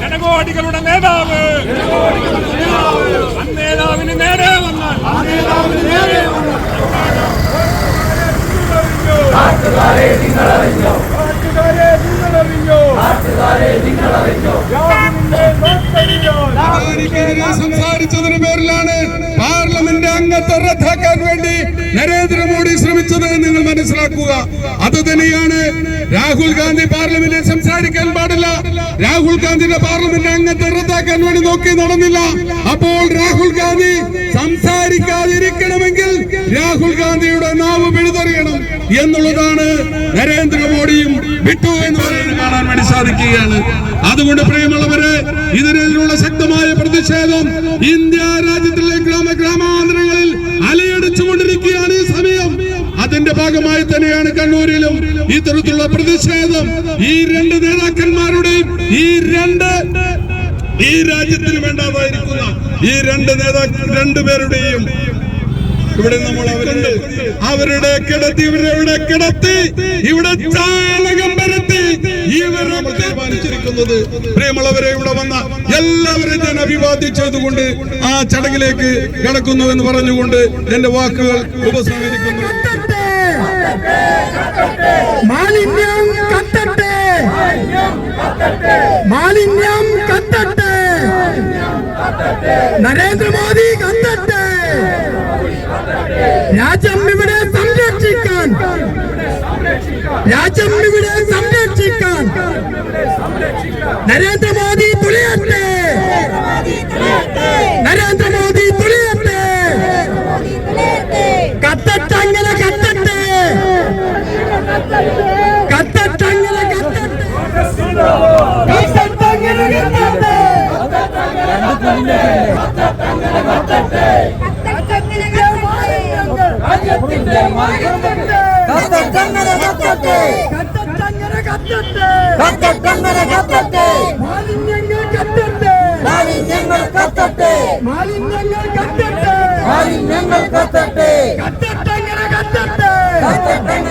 ജനകോടികളുടെ നേതാവ്. അന്നേതാവിന് നേരെ വന്നാൽ. നാട്ടുകാരെ നിങ്ങളറിഞ്ഞോ? അദാനിക്കെതിരെ സംസാരിച്ചതിന് പേരിലാണ് പാർലമെന്റ് അംഗത്തെ റദ്ദാക്കാൻ വേണ്ടി നരേന്ദ്രമോദി ശ്രമിച്ചത് നിങ്ങൾ മനസ്സിലാക്കുക. അത് തന്നെയാണ് രാഹുൽ ഗാന്ധി പാർലമെന്റിൽ സംസാരിക്കാൻ പാടില്ല. രാഹുൽ ഗാന്ധിയുടെ പാർലമെന്റ് അംഗത്തെ റദ്ദാക്കാൻ വേണ്ടി നോക്കി നടന്നില്ല. അപ്പോൾ രാഹുൽ ഗാന്ധി സംസാരിക്കാതിരിക്കണമെങ്കിൽ രാഹുൽ ഗാന്ധിയുടെ നാവ് പിഴുതെറിയണം എന്നുള്ളതാണ് നരേന്ദ്രമോദിയും വിട്ടു എന്ന് പറയുന്നത് കാണാൻ വേണ്ടി സാധിക്കുകയാണ്. അതുകൊണ്ട് പ്രിയമുള്ളവരെ ഇതിനെതിരെയുള്ള ശക്തമായ പ്രതിഷേധം ഇന്ത്യ രാജ്യത്തിലെ തന്നെയാണ് കണ്ണൂരിലും ഇത്തരത്തിലുള്ള പ്രതിഷേധം. ഈ രണ്ട് നേതാക്കന്മാരുടെയും ഈ രണ്ട് ഈ രാജ്യത്തിന് വേണ്ടാതായിരിക്കുന്ന ഈ രണ്ട് നേതാ രണ്ടുപേരുടെയും ഇവിടെ നമ്മൾ അവരുണ്ട്. അവരുടെ കിടത്തി ഇവരുടെ കിടത്തി ഇവിടെ ചാലകം പരത്തി ഇവരെ തീരുമാനിച്ചിരിക്കുന്നത്. പ്രിയമുള്ളവരെ ഇവിടെ വന്ന എല്ലാവരും ഞാൻ അഭിവാദ്യം ചെയ്തുകൊണ്ട് ആ ചടങ്ങിലേക്ക് കടക്കുന്നു എന്ന് പറഞ്ഞുകൊണ്ട് എന്റെ വാക്കുകൾ ഉപസംഹരിക്കുന്നു മാലിന്യം കത്തട്ടെ മാലിന്യം കത്തട്ടെ. നരേന്ദ്രമോദി കത്തട്ടെ. രാജ്യം ഇവിടെ സംരക്ഷിക്കാൻ. രാജ്യം ഇവിടെ സംരക്ഷിക്കാൻ. നരേന്ദ്രമോദി ഞങ്ങൾ കത്തട്ടെ കത്തട്ടെ കത്തട്ടെ